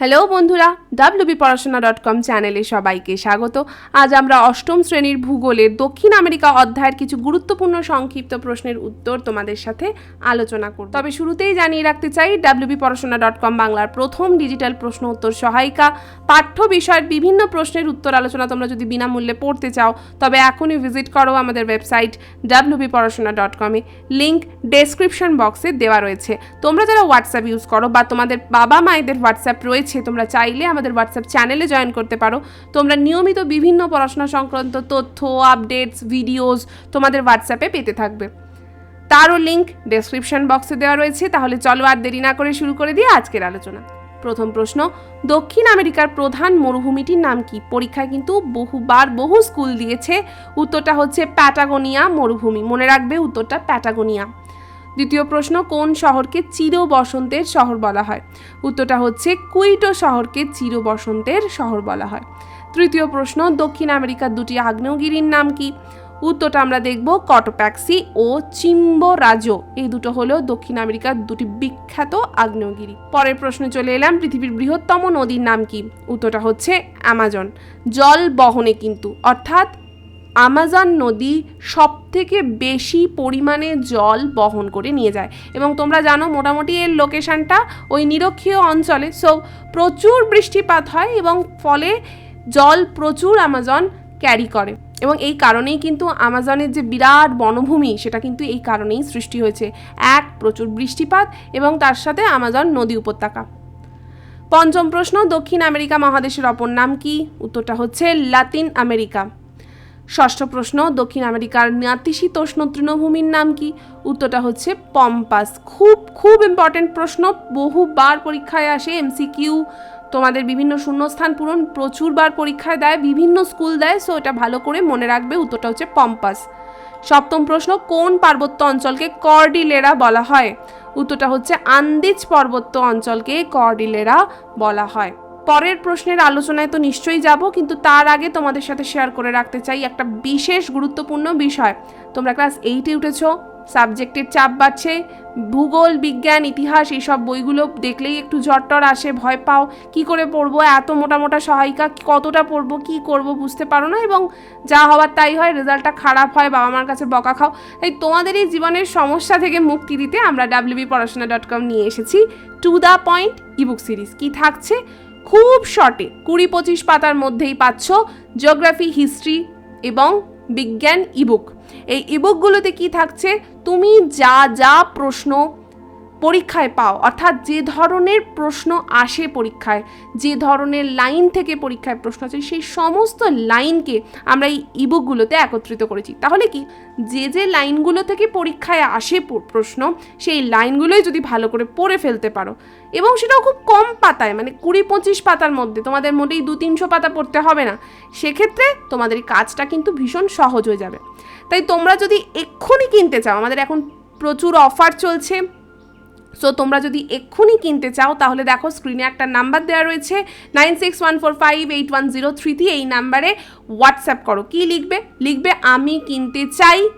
Hello বন্ধুরা WB Porashona dot com চ্যানেলে সবাইকে স্বাগত। আজ আমরা অষ্টম শ্রেণির ভূগোলের দক্ষিণ আমেরিকা অধ্যায়ের কিছু গুরুত্বপূর্ণ সংক্ষিপ্ত প্রশ্নের উত্তর তোমাদের সাথে আলোচনা করব। তবে শুরুতেই জানিয়ে রাখতে চাই ডাব্লিউবি পড়াশোনা ডট কম বাংলার প্রথম ডিজিটাল প্রশ্ন উত্তর সহায়িকা। পাঠ্য বিষয়ের বিভিন্ন প্রশ্নের উত্তর আলোচনা তোমরা যদি বিনামূল্যে পড়তে চাও, তবে এখনই ভিজিট করো আমাদের ওয়েবসাইট ডাব্লিউবি পড়াশোনা ডট কমে লিঙ্ক ডেসক্রিপশন বক্সে দেওয়া রয়েছে। তোমরা যারা হোয়াটসঅ্যাপ ইউজ করো বা তোমাদের বাবা মায়েদের হোয়াটসঅ্যাপ রয়েছে তোমরা চাইলে আমাদের হোয়াটসঅ্যাপ চ্যানেলে জয়েন করতে পারো। তোমরা নিয়মিত বিভিন্ন পড়াশোনা সংক্রান্ত তথ্য আপডেটস ভিডিওস তোমাদের হোয়াটসঅ্যাপে পেতে থাকবে। তারও লিঙ্ক ডেসক্রিপশন বক্সে দেওয়া রয়েছে, তাহলে চলো আর দেরি না করে শুরু করে দিয়ে আজকের আলোচনা। প্রথম প্রশ্ন, দক্ষিণ আমেরিকার প্রধান মরুভূমিটির নাম কি? পরীক্ষায় কিন্তু বহুবার বহু স্কুল দিয়েছে, উত্তরটা হচ্ছে প্যাটাগোনিয়া মরুভূমি। মনে রাখবে উত্তরটা প্যাটাগোনিয়া দ্বিতীয় প্রশ্ন, কোন শহরকে চির বসন্তের শহর বলা হয়? উত্তরটা হচ্ছে, কুইটো শহরকে চির বসন্তের শহর বলা হয়। তৃতীয় প্রশ্ন, দক্ষিণ আমেরিকার দুটি আগ্নেয়গিরির নাম কি? উত্তরটা আমরা দেখব, কটোপ্যাক্সি ও চিম্বোরাজো। এই দুটো হলো দক্ষিণ আমেরিকার দুটি বিখ্যাত আগ্নেয়গিরি। পরের প্রশ্নে চলে এলাম, পৃথিবীর বৃহত্তম নদীর নাম কি? উত্তরটা হচ্ছে, অ্যামাজন। জল বহনে কিন্তু, অর্থাৎ আমাজন নদী সব থেকে বেশি পরিমাণে জল বহন করে নিয়ে যায়। এবং তোমরা জানো মোটামুটি এর লোকেশনটা ওই নিরক্ষীয় অঞ্চলে। সো প্রচুর বৃষ্টিপাত হয় এবং ফলে জল প্রচুর আমাজন ক্যারি করে। এবং এই কারণেই কিন্তু আমাজনের যে বিরাট বনভূমি, সেটা কিন্তু এই কারণেই সৃষ্টি হয়েছে। এক, প্রচুর বৃষ্টিপাত এবং তার সাথে আমাজন নদী উপত্যকা। পঞ্চম প্রশ্ন, দক্ষিণ আমেরিকা মহাদেশের অপর নাম কি? উত্তরটা হচ্ছে লাতিন আমেরিকা। ষষ্ঠ প্রশ্ন, দক্ষিণ আমেরিকার নাতিশীতোষ্ণ তৃণভূমির নাম কি? উত্তরটা হচ্ছে পম্পাস। খুব খুব ইম্পর্টেন্ট প্রশ্ন, বহুবার পরীক্ষায় আসে এমসিকিউ তোমাদের বিভিন্ন শূন্যস্থান পূরণ, প্রচুরবার পরীক্ষায় দেয়, বিভিন্ন স্কুল দেয় সো এটা ভালো করে মনে রাখবে, উত্তরটা হচ্ছে পম্পাস। সপ্তম প্রশ্ন, কোন পার্বত্য অঞ্চলকে কর্ডিলেরা বলা হয়? উত্তরটা হচ্ছে আন্দিজ পার্বত্য অঞ্চলকে কর্ডিলেরা বলা হয়। পরের প্রশ্নের আলোচনায় তো নিশ্চয়ই যাব, কিন্তু তার আগে তোমাদের সাথে শেয়ার করে রাখতে চাই একটা বিশেষ গুরুত্বপূর্ণ বিষয়। তোমরা ক্লাস এইটে উঠেছ সাবজেক্টের চাপ বাড়ছে, ভূগোল, বিজ্ঞান, ইতিহাস এইসব বইগুলো দেখলেই একটু ঝট্টর আসে, ভয় পাও, কি করে পড়ব, এত মোটা মোটা সহায়িকা, কতটা পড়ব, কি করব বুঝতে পারো না, এবং যা হওয়ার তাই হয় রেজাল্টটা খারাপ হয়, বাবা মার কাছে বকা খাও। তাই তোমাদের এই জীবনের সমস্যা থেকে মুক্তি দিতে আমরা ডাব্লিউবি পড়াশোনা ডট কম নিয়ে এসেছি to the point ebook series কি থাকছে? খুব শর্টে কুড়ি পঁচিশ পাতার মধ্যেই পাচ্ছ জিওগ্রাফি, হিস্ট্রি এবং বিজ্ঞান ইবুক এই ইবুকগুলোতে কি থাকছে? তুমি যা যা প্রশ্ন পরীক্ষায় পাও। অর্থাৎ যে ধরনের প্রশ্ন আসে পরীক্ষায়, যে ধরনের লাইন থেকে পরীক্ষায় প্রশ্ন আছে সেই সমস্ত লাইনকে আমরা এই ইবুকগুলোতে একত্রিত করেছি। তাহলে কি? যে যে লাইনগুলো থেকে পরীক্ষায় আসে প্রশ্ন, সেই লাইনগুলোই যদি ভালো করে পড়ে ফেলতে পারো। এবং সেটাও খুব কম পাতায় মানে কুড়ি পঁচিশ পাতার মধ্যে, তোমাদের মোটেই দু তিনশো পাতা পড়তে হবে না। সেক্ষেত্রে তোমাদের কাজটা কিন্তু ভীষণ সহজ হয়ে যাবে। তাই তোমরা যদি এক্ষুনি কিনতে চাও, আমাদের এখন প্রচুর অফার চলছে। সো তোমরা যদি এক্ষুনি কিনতে চাও, তাহলে দেখো স্ক্রিনে একটা নাম্বার দেওয়া রয়েছে nine six one four five eight one zero three three এই নাম্বারে হোয়াটসঅ্যাপ করো। কি লিখবে? লিখবে, আমি কিনতে চাই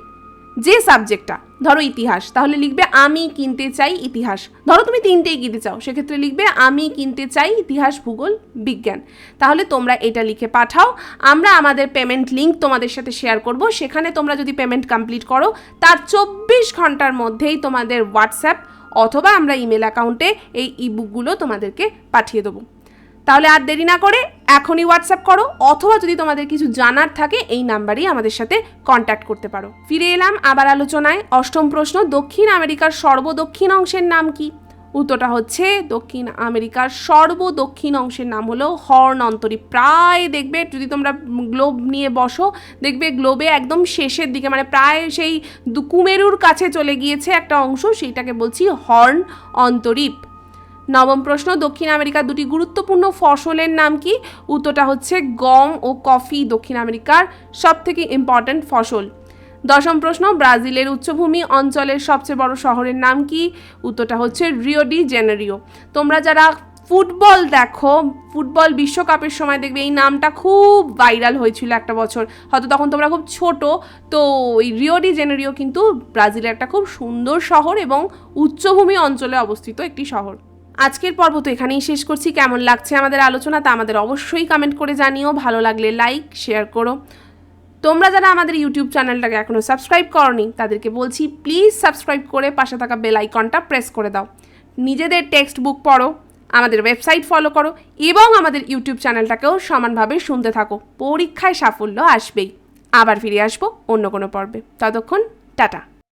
যে সাবজেক্টটা ধরো, ইতিহাস। তাহলে লিখবে, আমি কিনতে চাই ইতিহাস। ধরো, তুমি তিনটেই কিনতে চাও। সেক্ষেত্রে লিখবে, আমি কিনতে চাই ইতিহাস, ভূগোল, বিজ্ঞান। তাহলে তোমরা এটা লিখে পাঠাও। আমরা আমাদের পেমেন্ট লিঙ্ক তোমাদের সাথে শেয়ার করব। সেখানে তোমরা যদি পেমেন্ট কমপ্লিট করো, তার চব্বিশ ঘণ্টার মধ্যেই তোমাদের হোয়াটসঅ্যাপ অথবা আমরা ইমেল অ্যাকাউন্টে এই ইবুকগুলো তোমাদেরকে পাঠিয়ে দেবো। তাহলে আর দেরি না করে এখনই হোয়াটসঅ্যাপ করো, অথবা যদি তোমাদের কিছু জানার থাকে, এই নাম্বারেই আমাদের সাথে কন্ট্যাক্ট করতে পারো। ফিরে এলাম আবার আলোচনায়। অষ্টম প্রশ্ন, দক্ষিণ আমেরিকার সর্বদক্ষিণ অংশের নাম কি? উত্তরটা হচ্ছে দক্ষিণ আমেরিকার সর্বদক্ষিণ অংশের নাম হলো হর্ন অন্তরী। প্রায় দেখবে, যদি তোমরা গ্লোব নিয়ে বসো, দেখবে গ্লোবে একদম শেষের দিকে মানে প্রায় সেই কুমেরুর কাছে চলে গিয়েছে একটা অংশ, সেইটাকে বলছি হর্ন অন্তরীপ নবম প্রশ্ন, দক্ষিণ আমেরিকার দুটি গুরুত্বপূর্ণ ফসলের নাম কি? উত্তরটা হচ্ছে গম ও কফি দক্ষিণ আমেরিকার সব থেকে ইম্পর্ট্যান্ট ফসল। দশম প্রশ্ন, ব্রাজিলের উচ্চভূমি অঞ্চলের সবচেয়ে বড় শহরের নাম কি? উত্তরটা হচ্ছে রিও ডি জেনেরিও। তোমরা যারা ফুটবল দেখো, ফুটবল বিশ্বকাপের সময় দেখবে এই নামটা খুব ভাইরাল হয়েছিল একটা বছর। হয়তো তখন তোমরা খুব ছোট, তো এই রিও ডি জেনেরিও কিন্তু ব্রাজিলের একটা খুব সুন্দর শহর এবং উচ্চভূমি অঞ্চলে অবস্থিত একটি শহর। আজকের পর্ব তো এখানেই শেষ করছি। কেমন লাগছে আমাদের আলোচনা তা আমাদের অবশ্যই কমেন্ট করে জানিও। ভালো লাগলে লাইক শেয়ার করো। তোমরা যারা আমাদের ইউটিউব চ্যানেলটাকে এখনও সাবস্ক্রাইব করনি, তাদেরকে বলছি প্লিজ সাবস্ক্রাইব করে পাশে থাকা বেল আইকনটা প্রেস করে দাও। নিজেদের টেক্সট বুক পড়ো, আমাদের ওয়েবসাইট ফলো করো এবং আমাদের ইউটিউব চ্যানেলটাকেও সমানভাবে শুনতে থাকো। পরীক্ষায় সাফল্য আসবেই। আবার ফিরে আসব অন্য কোনো পর্বে। ততক্ষণ, টাটা।